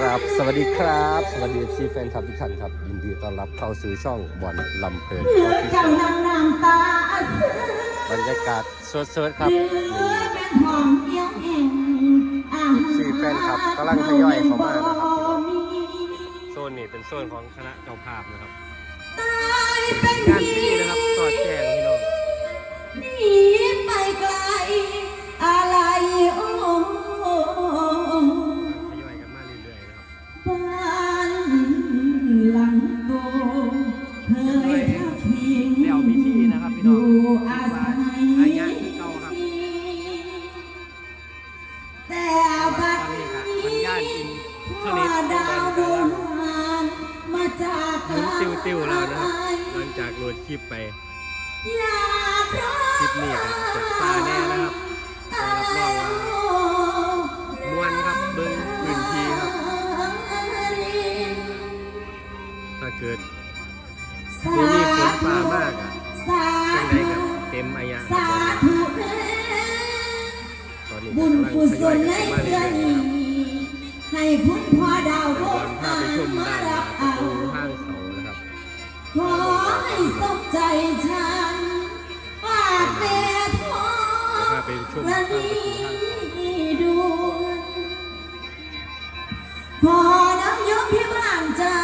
ครับ สวัสดีครับ สวัสดีซีแฟนคลับทุกท่านครับ ยินดีต้อนรับเข้าสู่ช่องบอลลำเพลินเลือดเจ้าน้ำน้ำตาซึมบรรยากาศสดๆครับเลืนี่อดเป็นหอมเยี่ยมแห่งอาหารสี่แฟนคลับกำลังทยอยเข้ามานะครับพี่น้องโซนนี้เป็นโซนของคณะเจ้าภาพนะครับตายเป็นงานฟรีนะครับานอินเทอร์พ่เน็อตดาวดวงนั้นมาจากหมุนติ้วๆแล้วนะครับหลังจากโหลดคลิปไปอยากร้องคลิปนี้ก็จะซาแน่นะครับก็รับรองว่าม่วนครับเบิ้งพื้นที่ครับ ถ้าเกิดบ่มีฝนฟ้ามากอะสาจังไดกับเต็มอายะคสารับธุตอนนี้บุญกำลังกุทศยอยลกันในเข้ามาเดืเรื่ออนย ช่วพาไปชมและข้างประนี่ตูห้างเขาดูพอน้ำยกที่บ้านจ้า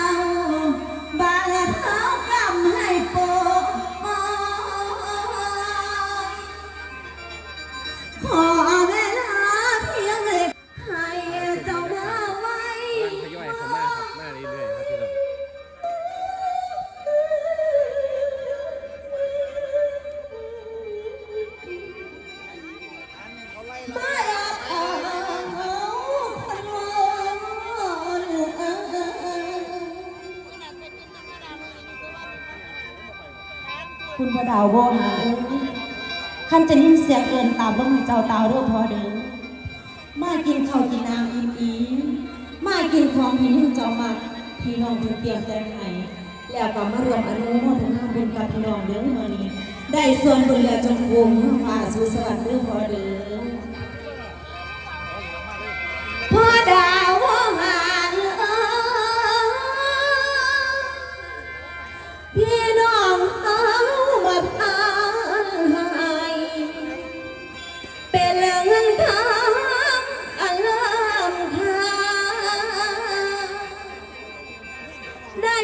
คุณพระดาวบ่หาเอ้ยขันจะยินเสียงเอินตามลมให้เจ้าตาวเด้อพอเด้อมากินข้าวกินน้ำอิ่มอีมากินของหินเจ้ามาพี่น้องเพิ่นเตรียมแต่งให้แล้วก็มารวมอนุโมทนาบุญกับพี่น้องเด้อมื้อนี้ได้ส่วนบุญแล้วจงภูมิฟ้าสู่สวรรค์เด้อพอเด้อ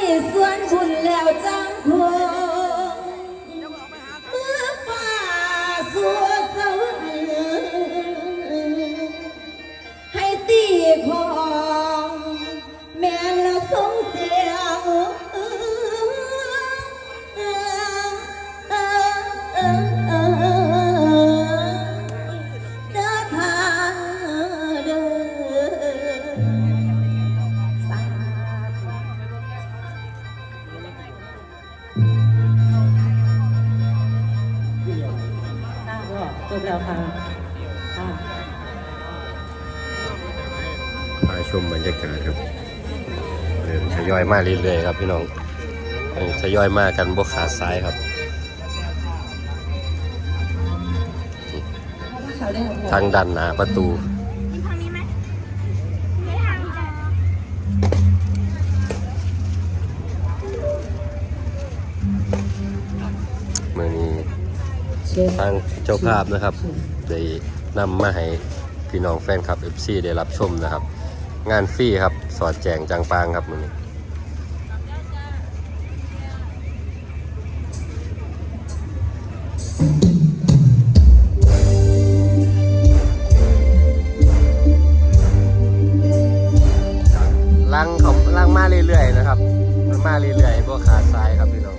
ได้ส่วนบุ แล้วค่ะค่ะพาชมบรรยากาศครับเริ่มทยอยมาเรื่อยๆครับพี่น้องเออทยอยมากันบกขาดซ้ายครับเขาเรียกว่าทางด้านหน้าประตู ทางเจ้าภาพนะครับได้นำมาให้พี่น้องแฟนคลับ FC ได้รับชมนะครับ งานฟรีครับ สอดแจงจางปางครับมื่อนี้ลังเขาลังมาเรื่อยๆนะครับมันมาเรื่อยๆพวกขาดซ้ายครับพี่น้อง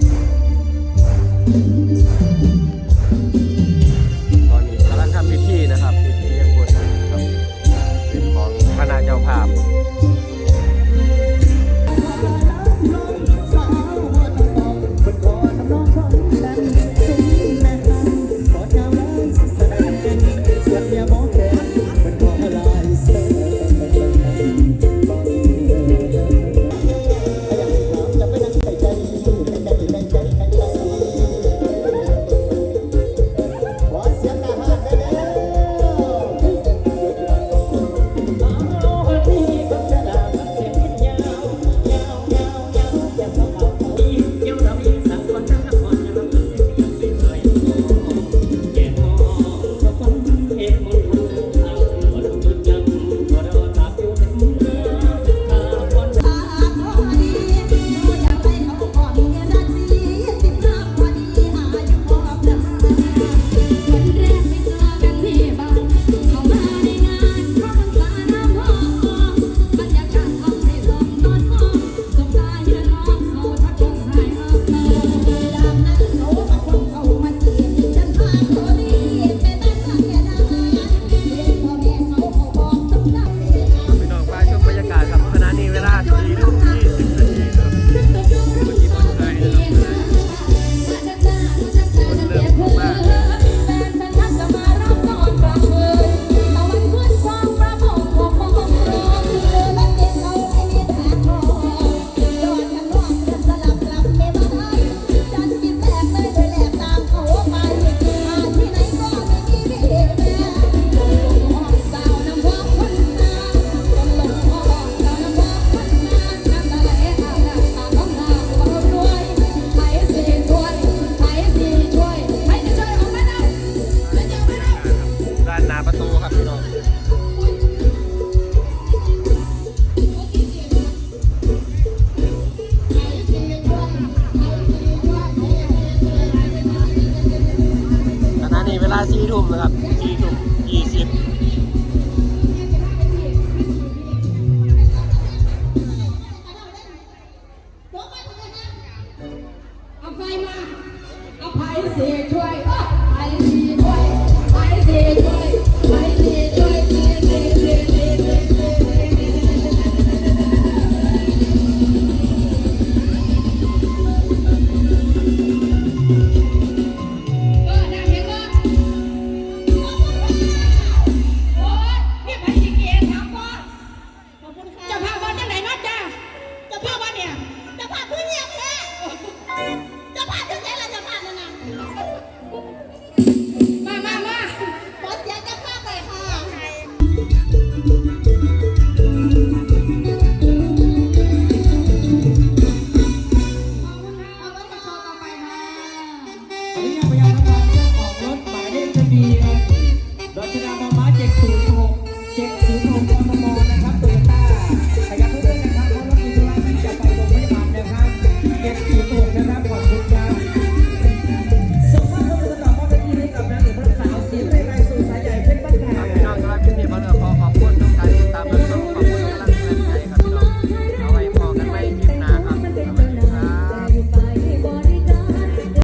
ทุ่มนะครับสี่ทุ่มยี่สิบเอาไฟมา เอาไฟเสียช่วย มามามาขอเสียงจะภาพเลยค่ะเอาไว้กับโชว์ต่อไปค่ะอนุญาตไปยังทางาของรถหมายเลขทะเบียนรถชนาบาม้า706 706กทมนะครับ